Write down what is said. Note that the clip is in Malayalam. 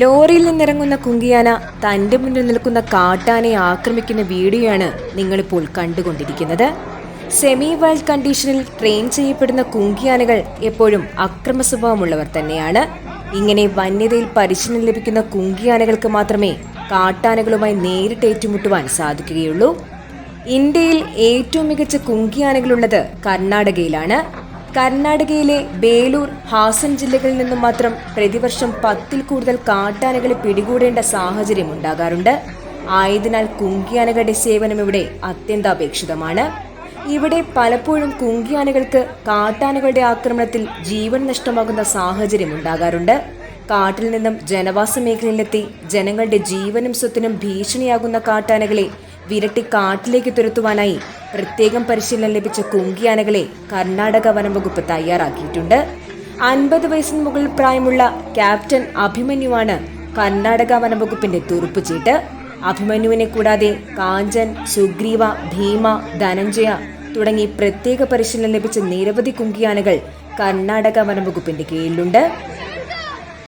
ലോറിയിൽ നിന്നിറങ്ങുന്ന കുങ്കിയാന തന്റെ മുന്നിൽ നിൽക്കുന്ന കാട്ടാനയെ ആക്രമിക്കുന്ന വീഡിയോയാണ് നിങ്ങളിപ്പോൾ കണ്ടുകൊണ്ടിരിക്കുന്നത്. സെമി വൈൽഡ് കണ്ടീഷനിൽ ട്രെയിൻ ചെയ്യപ്പെടുന്ന കുങ്കിയാനകൾ എപ്പോഴും അക്രമ സ്വഭാവമുള്ളവർ തന്നെയാണ്. ഇങ്ങനെ വന്യതയിൽ പരിശീലനം ലഭിക്കുന്ന കുങ്കിയാനകൾക്ക് മാത്രമേ കാട്ടാനകളുമായി നേരിട്ട് ഏറ്റുമുട്ടുവാൻ സാധിക്കുകയുള്ളൂ. ഇന്ത്യയിൽ ഏറ്റവും മികച്ച കുങ്കിയാനകളുള്ളത് കർണാടകയിലാണ്. കർണാടകയിലെ ബേലൂർ ഹാസൻ ജില്ലകളിൽ നിന്നും മാത്രം പ്രതിവർഷം പത്തിൽ കൂടുതൽ കാട്ടാനകളെ പിടികൂടേണ്ട സാഹചര്യം ഉണ്ടാകാറുണ്ട്. ആയതിനാൽ കുങ്കിയാനകളുടെ സേവനം ഇവിടെ അത്യന്താപേക്ഷിതമാണ്. ഇവിടെ പലപ്പോഴും കുങ്കിയാനകൾക്ക് കാട്ടാനകളുടെ ആക്രമണത്തിൽ ജീവൻ നഷ്ടമാകുന്ന സാഹചര്യം ഉണ്ടാകാറുണ്ട്. കാട്ടിൽ നിന്നും ജനവാസ മേഖലയിലെത്തി ജനങ്ങളുടെ ജീവനും സ്വത്തിനും ഭീഷണിയാകുന്ന കാട്ടാനകളെ വിരട്ടി കാട്ടിലേക്ക് തുരത്തുവാനായി പ്രത്യേകം പരിശീലനം ലഭിച്ച കുങ്കിയാനകളെ കർണാടക വനംവകുപ്പ് തയ്യാറാക്കിയിട്ടുണ്ട്. അൻപത് വയസ്സിന് മുകളിൽ പ്രായമുള്ള ക്യാപ്റ്റൻ അഭിമന്യുവാണ് കർണാടക വനംവകുപ്പിന്റെ തുറുപ്പുചീട്ട് അഭിമന്യുവിനെ കൂടാതെ കാഞ്ചൻ സുഗ്രീവ ഭീമ ധനഞ്ജയ തുടങ്ങി പ്രത്യേക പരിശീലനം ലഭിച്ച നിരവധി കുങ്കിയാനകൾ കർണാടക വനംവകുപ്പിന്റെ കീഴിലുണ്ട്.